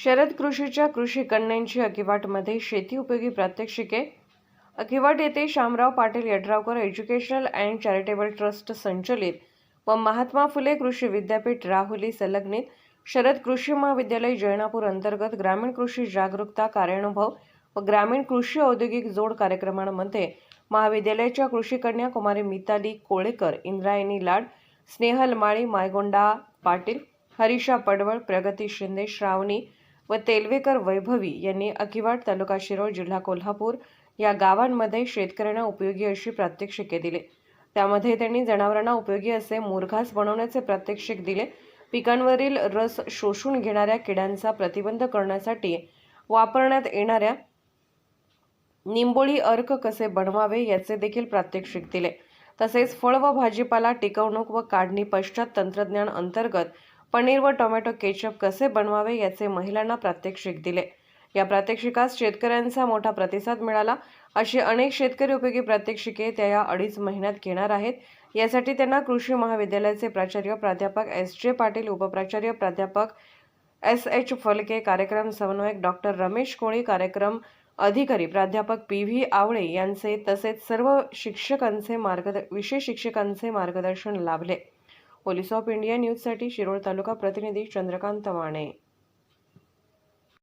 शरद कृषीच्या कृषी कन्यांची अकिवाटमध्ये शेती उपयोगी प्रात्यक्षिके. अकिवाट येथे Shamrao Patil Yadravkar educational and charitable trust संचलित व महात्मा फुले कृषी विद्यापीठ राहुली संलग्नित शरद कृषी महाविद्यालय जैनापूर अंतर्गत ग्रामीण कृषी जागरूकता कार्यानुभव व ग्रामीण कृषी औद्योगिक जोड कार्यक्रमांमध्ये महाविद्यालयाच्या कृषी कन्या कुमारी मिताली कोळेकर इंद्रायणी लाड स्नेहल माळी मायगोंडा पाटील हरीशा पडवळ प्रगती शिंदे श्रावणी व तेलवेकर वैभवी यांनी अकिवाट तालुका शिरोळ जिल्हा कोल्हापूर या गावांमध्ये शेतकऱ्यांना उपयोगी अशी प्रात्यक्षिके दिले. त्यामध्ये त्यांनी जनावरांना उपयोगी असे मुरघास बनवण्याचे प्रात्यक्षिक दिले. पिकांवरील रस शोषून घेणाऱ्या किड्यांचा प्रतिबंध करण्यासाठी वापरण्यात येणाऱ्या निंबोळी अर्क कसे बनवावे याचे देखील प्रात्यक्षिक दिले. तसेच फळ व भाजीपाला टिकवणूक व काढणी पश्चात तंत्रज्ञान अंतर्गत पनीर व टोमॅटो केचप कसे बनवावे याचे महिलांना प्रात्यक्षिक दिले. या प्रात्यक्षिकास शेतकऱ्यांचा मोठा प्रतिसाद मिळाला. अशी अनेक शेतकरी उपयोगी प्रात्यक्षिके त्या या अडीच महिन्यात घेणार आहेत. यासाठी त्यांना कृषी महाविद्यालयाचे प्राचार्य प्राध्यापक एस जे पाटील उपप्राचार्य प्राध्यापक एस एच फलके कार्यक्रम समन्वयक डॉक्टर रमेश कोळी कार्यक्रम अधिकारी प्राध्यापक पी व्ही आवळे यांचे तसेच सर्व शिक्षकांचे मार्गद विशेष शिक्षकांचे मार्गदर्शन लाभले. पोलीस ऑफ इंडिया न्यूजसाठी शिरोळ तालुका प्रतिनिधी चंद्रकांत माने